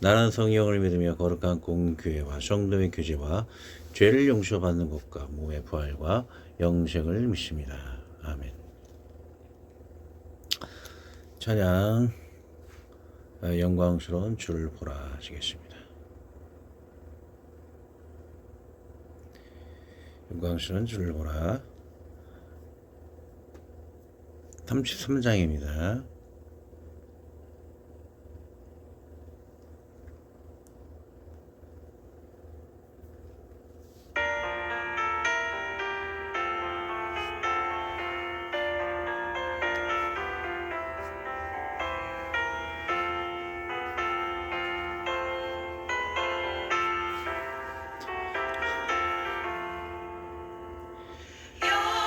나는 성령을 믿으며 거룩한 공교회와 성도의 교제와 죄를 용서받는 것과 무의 부활과 영생을 믿습니다. 아멘. 찬양 어, 영광스러운 주를 보라 하시겠습니다. 영광스러운 주를 보라 33장입니다.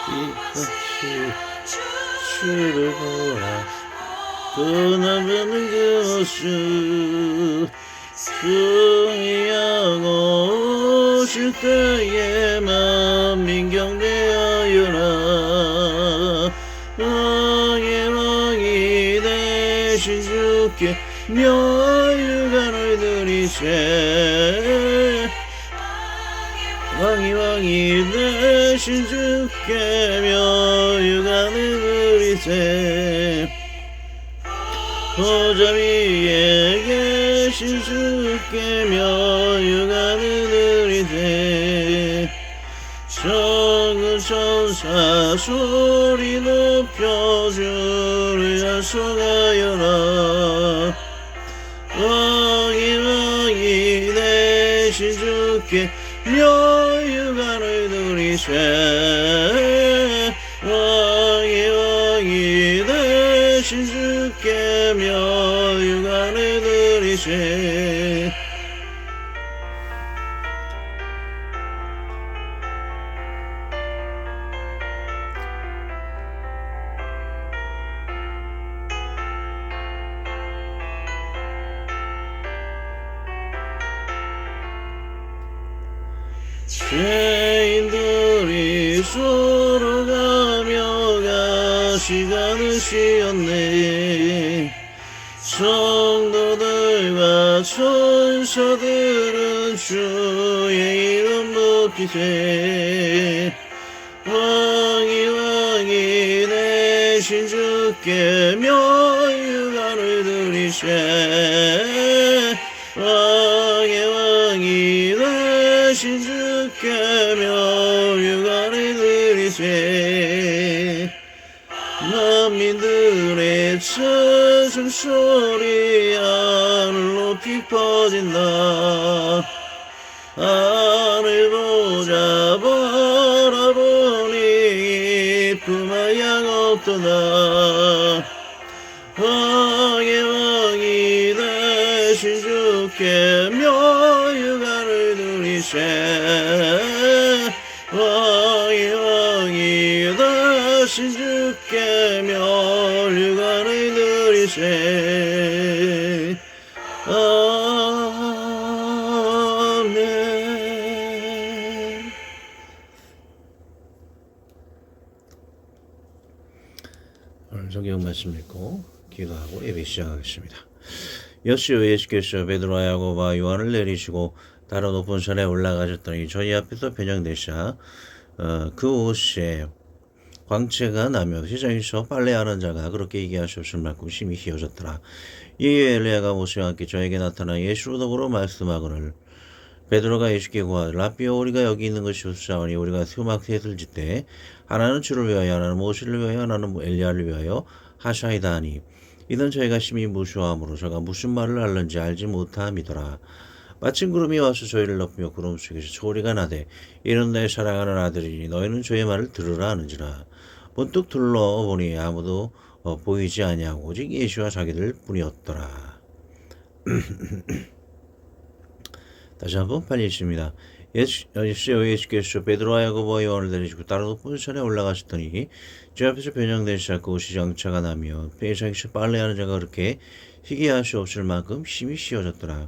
이것이 주를 보라 떠나가는 것을 승리하고 오실 때에 마음 민경되어요라 왕의 왕이 되신 주께 멸류관을 드리세 왕이 왕이 되신 주 께 멸류관을 드리세 보좌 위에 계신 주께 멸류관을 드리세 성은 천사 소리 높여 주를 야속하여라. 왕이 왕이 되신 주께 멸류관을 드리세 죄인들이 서로 가며 가시가는 시었네. 성도들과 천사들은 주의 이름 높이세 왕이 왕이 되신 주께 멸류관을 드리세 주께 멸류관을 드리세. 만민들의 찬송 소리 하늘 높이 퍼진다. 하늘 보자 바라보니 이쁨의 양 없도다. 왕의 왕이 되신 주께 멸류관을 드리세 성경 말씀 읽고 기도하고 예배 시작하겠습니다. 여시오 예수께서 베드로와 야고보와 요한을 내리시고 다른 높은 산에 올라가셨더니 저희 앞에서 변형되사 어, 그 옷에 광채가 나며 시장에서 빨래하는 자가 그렇게 얘기하셨을 만큼 심히 희어졌더라. 이에 엘리야가 모세와 함께 저에게 나타나 예수로 더불어 말씀하거늘 베드로가 예수께 구하되 라비오 우리가 여기 있는 것이 숫사오니 우리가 수막 셋을 짓되 하나는 주를 위하여 하나는 모세를 위하여 하나는 엘리야를 위하여 하샤이다 하니 이는 저희가 심히 무수함으로 저가 무슨 말을 하는지 알지 못함이더라. 마침 구름이 와서 저희를 덮으며 구름 속에서 소리가 나되 이는 내 사랑하는 아들이니 너희는 저의 말을 들으라 하는지라. 문득 둘러보니 아무도 어, 보이지 아니하고 오직 예수와 자기들 뿐이었더라 다시 한번 팔리십니다. 예수여 예수께서 베드로와 야고보와 요한을 데리시고 따로 높은 산에 올라가셨더니 주 앞에서 변형되기 시작하고 시장차가 나며 배상시 빨래하는 자가 그렇게 희귀하시 없을 만큼 힘이 씌어졌더라.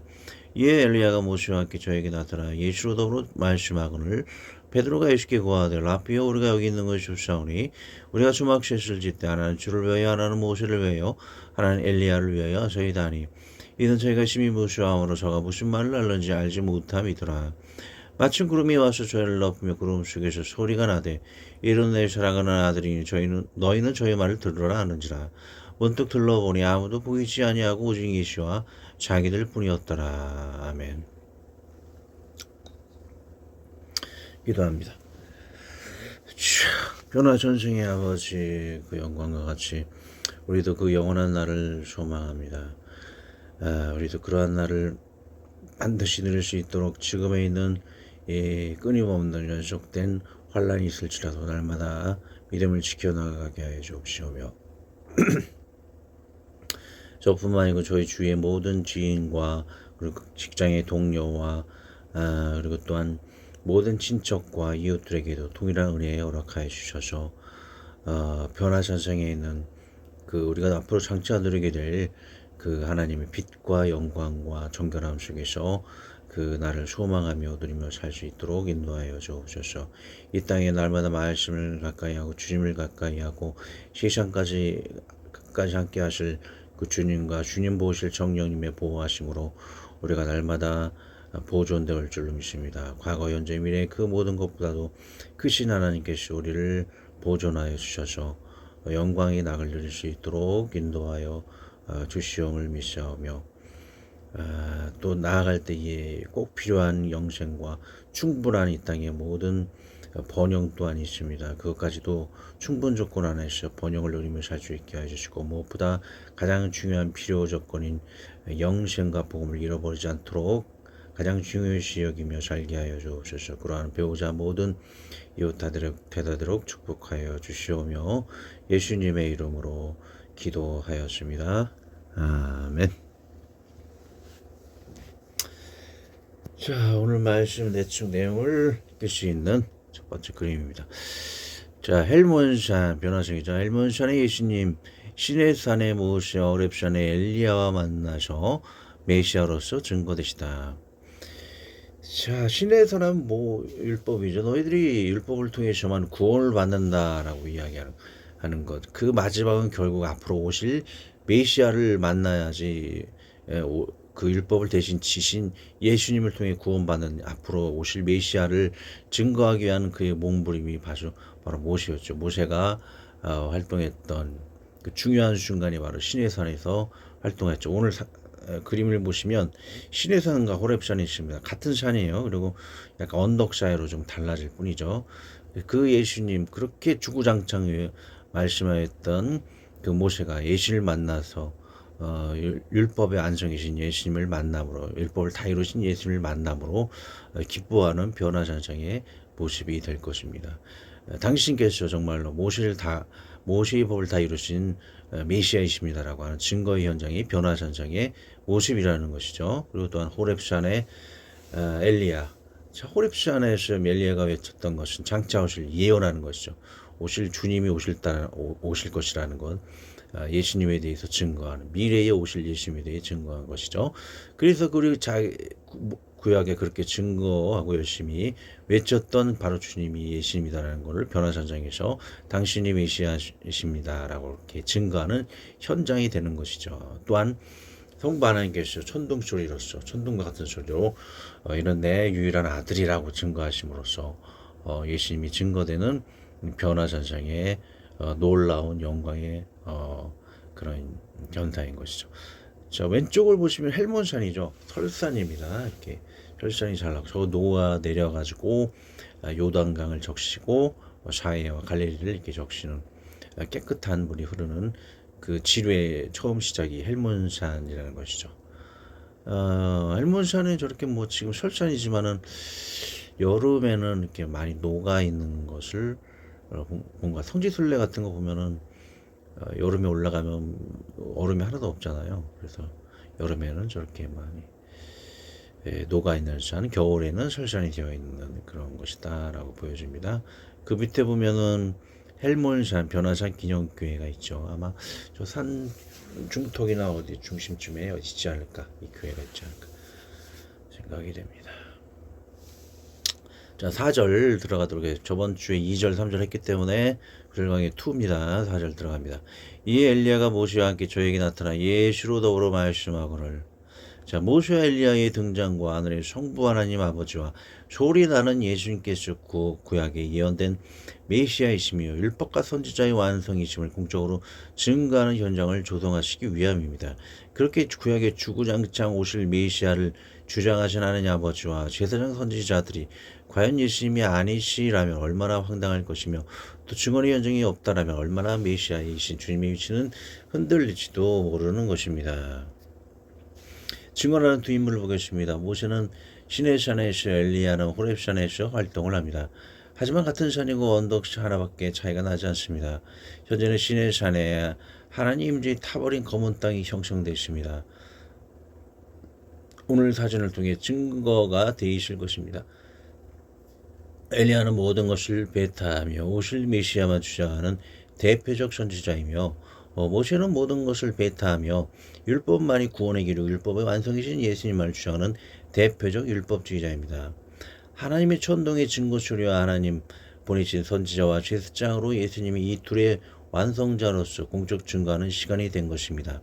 이에 엘리야가 모세와 함께 저에게 나타나 예수로 더불어 말씀하거늘 베드로가 예수께 고하되 라피어 우리가 여기 있는 것이 좋사오니 우리가 수막셋을 짓되 하나는 주를 위하여 하나는 모세를 위하여 하나는 엘리야를 위하여 저희다니 이는 저희가 심히 무수함으로 저가 무슨 말을 하는지 알지 못함이더라. 마침 구름이 와서 저희를 덮으며 구름 속에서 소리가 나되 이런 내 사랑하는 아들이니 저희는 너희는 저희 말을 들으라 하는지라. 문득 들러보니 아무도 보이지 아니하고 오직 예수와 자기들 뿐이었더라. 아멘. 기도합니다. 주, 변화 전승의 아버지 그 영광과 같이 우리도 그 영원한 날을 소망합니다 아, 우리도 그러한 날을 반드시 누릴 수 있도록 지금에 있는 이 끊임없는 연속된 환란이 있을지라도 날마다 믿음을 지켜나가게 하여 주옵시오며. 저뿐만 아니고 저희 주위의 모든 지인과 그리고 직장의 동료와 아, 그리고 또한 모든 친척과 이웃들에게도 동일한 은혜에 허락하여 주셔서 어, 변화산성에 있는 그 우리가 앞으로 장차 누리게 될 그 하나님의 빛과 영광과 정결함 속에서 그 나를 소망하며 누리며 살 수 있도록 인도하여 주옵소서. 이 땅에 날마다 말씀을 가까이 하고 주님을 가까이 하고 세상까지 끝까지 함께 하실 그 주님과 주님 보실 정령님의 보호하심으로 우리가 날마다 보존될 줄로 믿습니다. 과거, 현재, 미래 그 모든 것보다도 크신 하나님께서 우리를 보존하여 주셔서 영광의 낙을 누릴 수 있도록 인도하여 어, 주시옵을 믿사오며 아, 또 나아갈 때에 꼭 필요한 영생과 충분한 이 땅의 모든 번영 또한 있습니다. 그것까지도 충분 조건 안에서 번영을 누리며 살 수 있게 해주시고 무엇보다 가장 중요한 필요 조건인 영생과 복음을 잃어버리지 않도록 가장 중요시 여기며 살게 하여 주옵소서. 그러한 배우자 모든 이웃 다들에게 되다도록 축복하여 주시오며 예수님의 이름으로 기도하였습니다. 아멘. 자, 오늘 말씀 대충 내용을 읽을 수 있는 첫 번째 그림입니다. 자, 헬몬산 변화성이죠. 헬몬산의 예수님 산에 모세 어랩산의 엘리야와 만나서 메시아로서 증거되시다. 자, 산은 뭐 율법이죠. 너희들이 율법을 통해서만 구원을 받는다라고 이야기하는 하는 것. 그 마지막은 결국 앞으로 오실 메시아를 만나야지 예, 오, 그 율법을 대신 지신 예수님을 통해 구원받는 앞으로 오실 메시아를 증거하기 위한 그의 몸부림이 바로, 바로 모세였죠. 모세가 어, 활동했던 그 중요한 순간이 바로 시내산에서 활동했죠. 오늘 사, 어, 그림을 보시면 시내산과 호랩산이 있습니다. 같은 산이에요. 그리고 약간 언덕 사이로 좀 달라질 뿐이죠. 그 예수님 그렇게 주구장창 말씀하였던 그 모세가 예수를 만나서 어, 율법의 안성이신 예수님을 만남으로 율법을 다 이루신 예수님을 만남으로 어, 기뻐하는 변화산상의 모습이 될 것입니다. 어, 당신께서 정말로 모세를 다 모세의 법을 다 이루신 어, 메시아이십니다라고 하는 증거의 현장이 변화산상의 모습이라는 것이죠. 그리고 또한 호랩산의 어, 엘리야 자, 호랩산에서 엘리야가 외쳤던 것은 장차 오실 예언하는 것이죠. 오실 주님이 오실 따 오실 것이라는 것. 아, 예수님에 대해서 증거하는 미래에 오실 예수님에 대해 증거한 것이죠. 그래서 그리고 자 구약에 그렇게 증거하고 열심히 외쳤던 바로 주님이 예수님이다라는 것을 변화산장에서 당신이 메시아십니다라고 이렇게 증거하는 현장이 되는 것이죠. 또한 성부 하나님께서 천둥 소리로서 천둥과 같은 소리로 어, 이런 내 유일한 아들이라고 증거하심으로써 어, 예수님이 증거되는 변화산장의 어, 놀라운 영광의 어, 그런 현상인 것이죠. 자 왼쪽을 보시면 헬몬산이죠. 설산입니다. 이렇게 설산이 잘 나고 저 노아 내려가지고 아, 요단강을 적시고 사해와 갈릴리를 이렇게 적시는 아, 깨끗한 물이 흐르는 그 지뢰의 처음 시작이 헬몬산이라는 것이죠. 어, 헬몬산은 저렇게 뭐 지금 설산이지만은 여름에는 이렇게 많이 녹아 있는 것을 어, 뭔가 성지순례 같은 거 보면은 어, 여름에 올라가면 얼음이 하나도 없잖아요. 그래서 여름에는 저렇게 많이 에, 녹아 있는 산, 겨울에는 설산이 되어 있는 그런 것이다라고 보여집니다. 그 밑에 보면은 헬몬산 변화산 기념교회가 있죠. 아마 저 산 중턱이나 어디 중심쯤에 있지 않을까 이 교회가 있지 않을까 생각이 됩니다. 자, 4절 들어가도록 해요. 저번 주에 2절, 3절 했기 때문에 불강의 2입니다. 4절 들어갑니다. 이 엘리야가 모시와 함께 저에게 나타나 예시로 더불어 말씀하거늘 자, 모세와 엘리야의 등장과 하늘의 성부 하나님 아버지와 소리 나는 예수님께서 구, 구약에 예언된 메시아이시며 율법과 선지자의 완성이심을 공적으로 증거하는 현장을 조성하시기 위함입니다. 그렇게 구약의 주구장창 오실 메시아를 주장하신 하나님 아버지와 제사장 선지자들이 과연 예수님이 아니시라면 얼마나 황당할 것이며 또 증언의 현장이 없다라면 얼마나 메시아이신 주님의 위치는 흔들릴지도 모르는 것입니다. 증언하는 두 인물을 보겠습니다. 모세는 시내 산에서 엘리야는 호렙 산에서 활동을 합니다. 하지만 같은 산이고 언덕 하나밖에 차이가 나지 않습니다. 현재는 시내 산에 하나님 임재의 타버린 검은 땅이 형성되어 있습니다. 오늘 사진을 통해 증거가 되실 것입니다. 엘리야는 모든 것을 베타하며 오실 메시아만 주장하는 대표적 선지자이며 어, 모세는 모든 것을 베타하며 율법만이 구원의 길이고 율법의 완성이신 예수님만을 주장하는 대표적 율법주의자입니다. 하나님의 천동의 증거처리와 하나님 보내신 선지자와 제사장으로 예수님이 이 둘의 완성자로서 공적 증거하는 시간이 된 것입니다.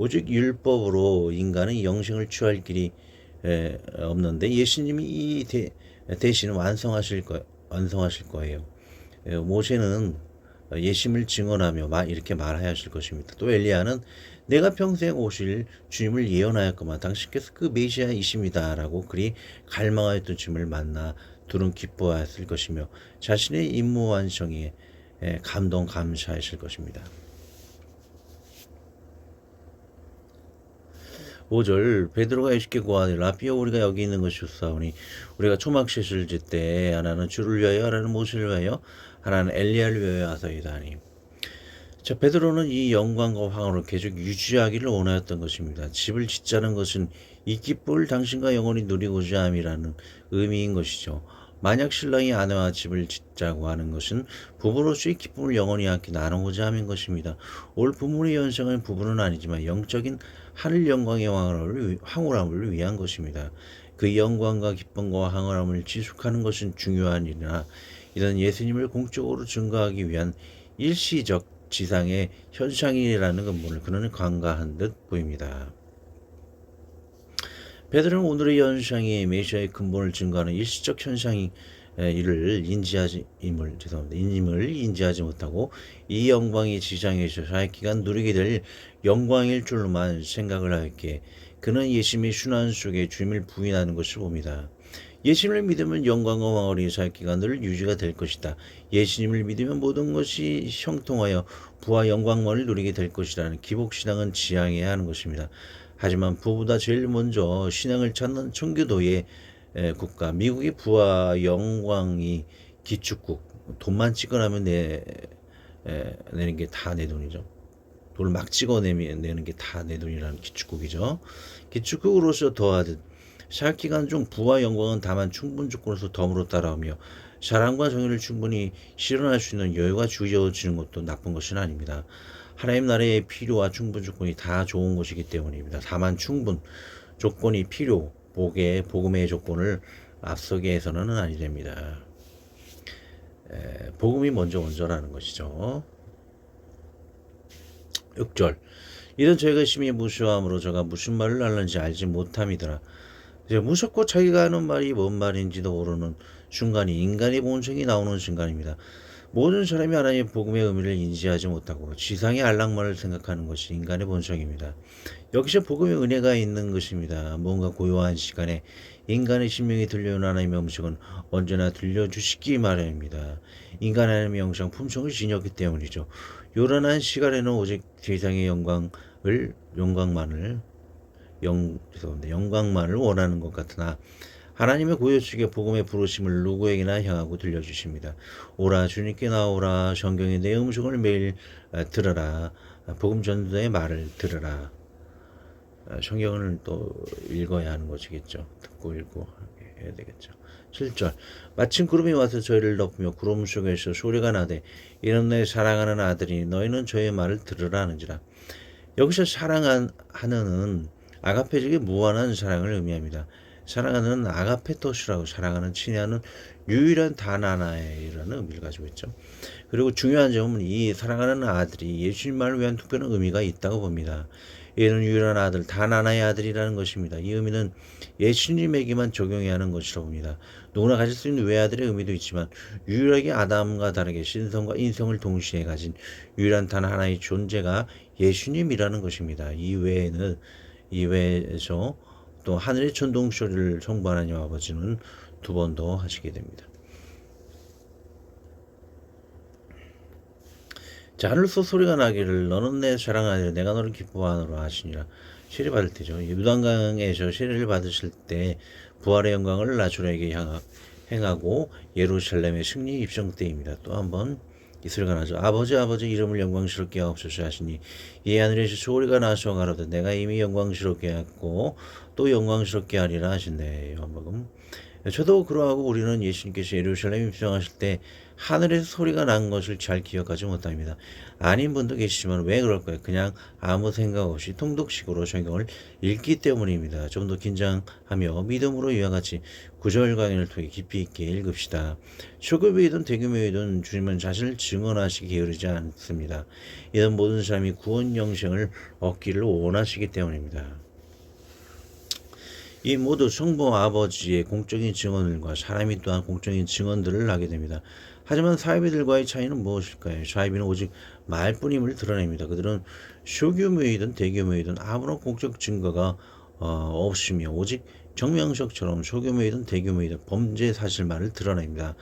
오직 율법으로 인간은 영생을 취할 길이 에, 없는데 예수님이 이 대, 대신 완성하실 거 완성하실 거예요. 에, 모세는 예심을 증언하며 말 이렇게 하실 것입니다. 또 엘리야는 내가 평생 오실 주님을 예언하였구만 당신께서 그 메시아이십니다라고 그리 갈망하였던 주님을 만나 둘은 기뻐하였을 것이며 자신의 임무 완성에 에, 감동 감사하실 것입니다. 5절 베드로가 예수께 고하니 라피어 우리가 여기 있는 것이 좋사오니 우리가 초막셋을 짓때 하나는 주를 위하여 하나는 모세를 위하여 하나는 엘리야를 위하여 하서이다 하니 자 베드로는 이 영광과 황홀을 계속 유지하기를 원하였던 것입니다. 집을 짓자는 것은 이 기쁨을 당신과 영원히 누리고자 함이라는 의미인 것이죠. 만약 신랑이 아내와 집을 짓자고 하는 것은 부부로서의 기쁨을 영원히 함께 나누고자 함인 것입니다. 올 부모의 연상은 부부는 아니지만 영적인 하늘 영광의 황홀함을, 위한 것입니다. 그 영광과 기쁨과 황홀함을 지속하는 것은 중요한 일이나 이런 예수님을 공적으로 증거하기 위한 일시적 지상의 현상이라는 근본을 그는 간과한 듯 보입니다. 베드로는 오늘의 현상이 메시아의 근본을 증거하는 일시적 현상이 이를 인지하지 임을 죄송합니다. 임을 인지하지 못하고 이 영광이 지상에서 사역 기간 누리게 될 영광일 줄로만 생각을 하였기에 그는 예수님의 순환 속에 주님을 부인하는 것을 봅니다. 예수님을 믿으면 영광과 왕어리 사역 기간을 유지가 될 것이다. 예수님을 믿으면 모든 것이 형통하여 부와 영광만을 누리게 될 것이라는 기복 신앙은 지향해야 하는 것입니다. 하지만 부보다 제일 먼저 신앙을 찾는 청교도의 국가 미국의 부와 영광이 기축국 돈만 찍어내면 내 에, 내는 게 다 내 돈이죠. 돈을 막 찍어내면 게다 내 돈이라는 기축국이죠. 기축국으로서 더하듯 사역 기간 중 부와 영광은 다만 충분 조건에서 덤으로 따라오며 사랑과 정의를 충분히 실현할 수 있는 여유가 주어지는 것도 나쁜 것은 아닙니다. 하나님 나라의 필요와 충분 조건이 다 좋은 것이기 때문입니다. 다만 충분 조건이 필요, 복의 복음의 조건을 앞서게 해서는 아니 됩니다. 에, 복음이 먼저 원전하는 것이죠. 6절 이런 저희가 심히 무시함으로 저가 무슨 말을 하는지 알지 못함이더라. 이제 무섭고 자기가 하는 말이 뭔 말인지도 모르는 순간이 인간의 본성이 나오는 순간입니다. 모든 사람이 하나님의 복음의 의미를 인지하지 못하고 지상의 안락만을 생각하는 것이 인간의 본성입니다. 여기서 복음의 은혜가 있는 것입니다. 뭔가 고요한 시간에 인간의 신명이 들려오는 하나님의 음식은 언제나 들려주시기 마련입니다. 인간 하나님의 영상 품성을 지녔기 때문이죠. 요란한 시간에는 오직 세상의 영광을 영광만을 영 죄송합니다. 영광만을 원하는 것 같으나 하나님의 고요축의 복음의 부르심을 누구에게나 향하고 들려주십니다. 오라 주님께 나오라 성경의 내 음성을 매일 들어라 복음 전도의 말을 들어라 아, 성경을 또 읽어야 하는 것이겠죠. 듣고 읽고 해야 되겠죠. 7절 마침 구름이 와서 저희를 덮으며 구름 속에서 소리가 나되 이는 내 사랑하는 아들이 너희는 저의 말을 들으라 하는지라 여기서 사랑하는은 아가페적인 무한한 사랑을 의미합니다. 사랑하는 아가페토스라고 사랑하는 친애하는 유일한 단 하나의라는 의미를 가지고 있죠. 그리고 중요한 점은 이 사랑하는 아들이 예수님만을 위한 특별한 의미가 있다고 봅니다. 얘는 유일한 아들, 단 하나의 아들이라는 것입니다. 이 의미는 예수님에게만 적용해야 하는 것이라고 봅니다. 누구나 가질 수 있는 외아들의 의미도 있지만 유일하게 아담과 다르게 신성과 인성을 동시에 가진 유일한 단 하나의 존재가 예수님이라는 것입니다. 이 외에는 이 외에서 또 하늘의 천둥 소리를 선포하는 하나님 아버지는 두 번 더 하시게 됩니다. 자 하늘서 소리가 나기를 너는 내 사랑하니 내가 너를 기뻐하노라 하시니라 세례 받을 때죠. 유단강에서 세례를 받으실 때 부활의 영광을 나주에게 향하, 행하고 예루살렘의 승리 입성 때입니다. 또 한번 이 소리가 나죠. 아버지 아버지 이름을 영광스럽게 하옵소서 하시니 이 하늘에서 소리가 나서 가로되 내가 이미 영광스럽게 했고 또 영광스럽게 하리라 하신대. 요한복음 저도 그러하고 우리는 예수님께서 예루살렘 입성하실 때 하늘에서 소리가 난 것을 잘 기억하지 못합니다. 아닌 분도 계시지만 왜 그럴까요? 그냥 아무 생각 없이 통독식으로 성경을 읽기 때문입니다. 좀 더 긴장하며 믿음으로 이와 같이 구절 강의를 통해 깊이 있게 읽읍시다. 초급이든 대규모이든 주님은 자신을 증언하시기 게으르지 않습니다. 이런 모든 사람이 구원 영생을 얻기를 원하시기 때문입니다. 이 모두 성부 아버지의 공적인 증언들과 사람이 또한 공적인 증언들을 하게 됩니다. 하지만 사이비들과의 차이는 무엇일까요? 사이비는 오직 말뿐임을 드러냅니다. 그들은 소규모이든 대규모이든 아무런 공적 증거가 어, 없으며 오직 정명석처럼 소규모이든 대규모이든 범죄 사실만을 드러냅니다.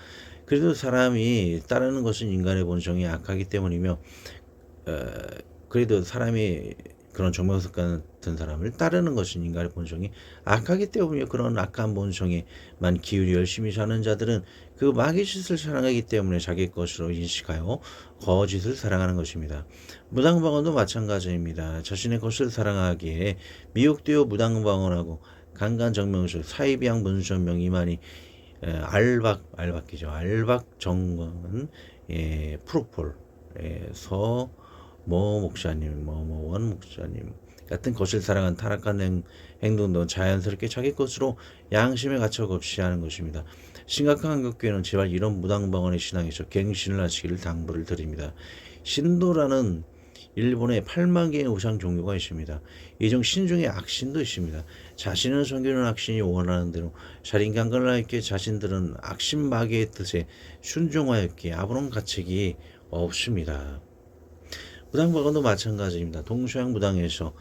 그래도 사람이 따르는 것은 인간의 본성이 악하기 때문이며 어, 그래도 사람이 그런 정명석 같은 사람을 따르는 것은 인간의 본성이 악하기 때문에 그런 악한 본성에만 기울이 열심히 사는 자들은 그 마귀 짓을 사랑하기 때문에 자기 것으로 인식하여 거짓을 사랑하는 것입니다. 무당방언도 마찬가지입니다. 자신의 것을 사랑하기에 미혹되어 무당방언하고 강간정명술, 사이비양 문선명 이만희 알박 알박기죠. 알박 정건 예, 프로폴 예, 서모 목사님, 뭐뭐원 목사님 같은 것을 사랑한 타락한 행, 행동도 자연스럽게 자기 것으로 양심의 가책 없이 하는 것입니다. 심각한 한국교회는 제발 이런 무당방언의 신앙에서 갱신을 하시기를 당부를 드립니다. 신도라는 일본에 8만 개의 우상 종교가 있습니다. 이중 신중에 악신도 있습니다. 자신은 섬기는 악신이 원하는 대로 하였기에 자신들은 악신 마귀의 뜻에 순종하였기에 아무런 가책이 없습니다. 무당박원도 마찬가지입니다. 동서양 무당에서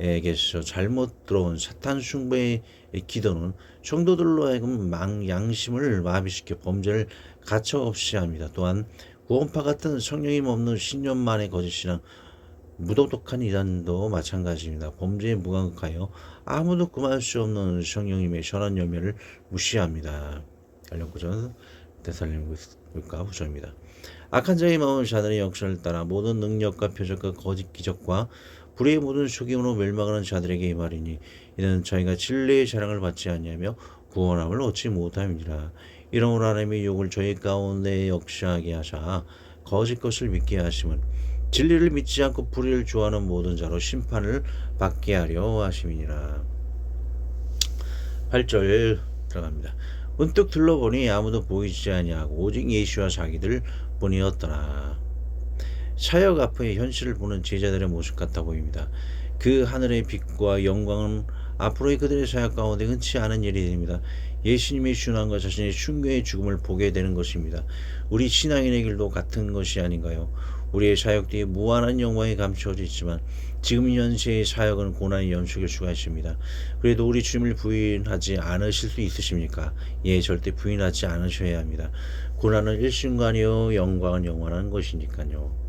에게서 잘못 들어온 사탄 숭배의 기도는 성도들로 하여금 망 양심을 마비시켜 범죄를 가차없이 합니다. 또한 구원파 같은 성령님 없는 신념만의 거짓이랑 무도독한 이단도 마찬가지입니다. 범죄에 무감각하여 아무도 금할 수 없는 성령님의 선한 열매를 무시합니다. 관련구전 대살림과 후서입니다. 악한 자의 마음을 자들의 역사를 따라 모든 능력과 표적과 거짓 기적과 불의의 모든 속임으로 멸망하는 자들에게 이 말이니 이는 저희가 진리의 자랑을 받지 않냐며 구원함을 얻지 못함이니라. 이러므로 하나님의 욕을 저희 가운데 역사하게 하사 거짓 것을 믿게 하심은 진리를 믿지 않고 불의를 좋아하는 모든 자로 심판을 받게 하려 하심이니라. 8절 들어갑니다. 문득 둘러보니 아무도 보이지 아니하고 오직 예수와 자기들 뿐이었더라. 사역 앞의 현실을 보는 제자들의 모습 같아 보입니다. 그 하늘의 빛과 영광은 앞으로의 그들의 사역 가운데 흔치 않은 일이 됩니다. 예수님의 순환과 자신의 흉계의 죽음을 보게 되는 것입니다. 우리 신앙인의 길도 같은 것이 아닌가요? 우리의 사역 뒤에 무한한 영광이 감추어져 있지만 지금 현세의 사역은 고난이 연속일 수가 있습니다. 그래도 우리 주님을 부인하지 않으실 수 있으십니까? 예, 절대 부인하지 않으셔야 합니다. 고난은 일순간이요, 영광은 영원한 것이니까요.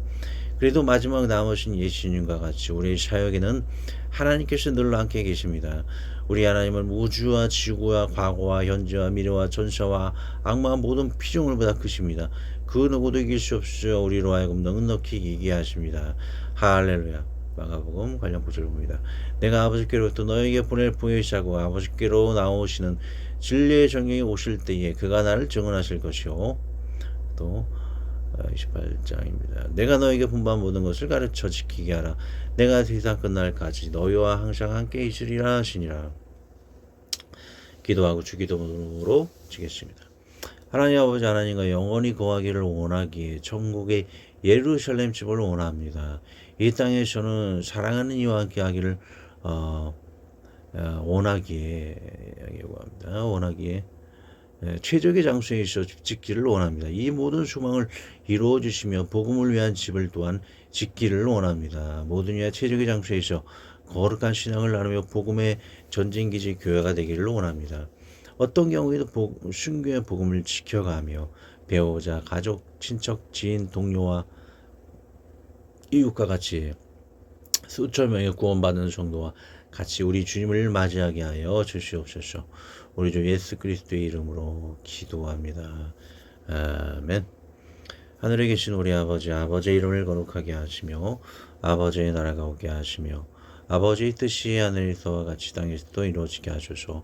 그래도 마지막 남으신 예수님과 같이 우리의 사역에는 하나님께서 늘 함께 계십니다. 우리 하나님은 우주와 지구와 과거와 현재와 미래와 전사와 악마와 모든 피조물보다 크십니다. 그 누구도 이길 수 없어 우리로 하여금 넉넉히 이기게 하십니다. 할렐루야. 마가복음 관련 구절을 봅니다. 내가 아버지께로부터 너에게 보낼 보혜사고 아버지께로 나오시는 진리의 정령이 오실 때에 그가 나를 증언하실 것이요. 또 28장입니다. 내가 너에게 분부한 모든 것을 가르쳐 지키게 하라. 내가 세상 끝날까지 너희와 항상 함께 있으리라 하시니라. 기도하고 주기도로 지겠습니다. 하나님 아버지 하나님과 영원히 거하기를 원하기에 천국의 예루살렘 집을 원합니다. 이 땅에서는 사랑하는 이와 함께 하기를 어, 어, 원하기에 요구합니다. 원하기에 예, 최적의 장소에 있어 짓기를 원합니다. 이 모든 소망을 이루어 주시며 복음을 위한 집을 또한 짓기를 원합니다. 모든 이와 최적의 장소에 있어 거룩한 신앙을 나누며 복음의 전진기지 교회가 되기를 원합니다. 어떤 경우에도 복, 순교의 복음을 지켜가며 배우자, 가족, 친척, 지인, 동료와 이웃과 같이 수천 명의 구원받는 성도와 같이 우리 주님을 맞이하게 하여 주시옵소서. 우리 주 예수 그리스도의 이름으로 기도합니다. 아멘. 하늘에 계신 우리 아버지, 아버지의 이름을 거룩하게 하시며 아버지의 나라가 오게 하시며 아버지의 뜻이 하늘에서와 같이 땅에서도 이루어지게 하소서.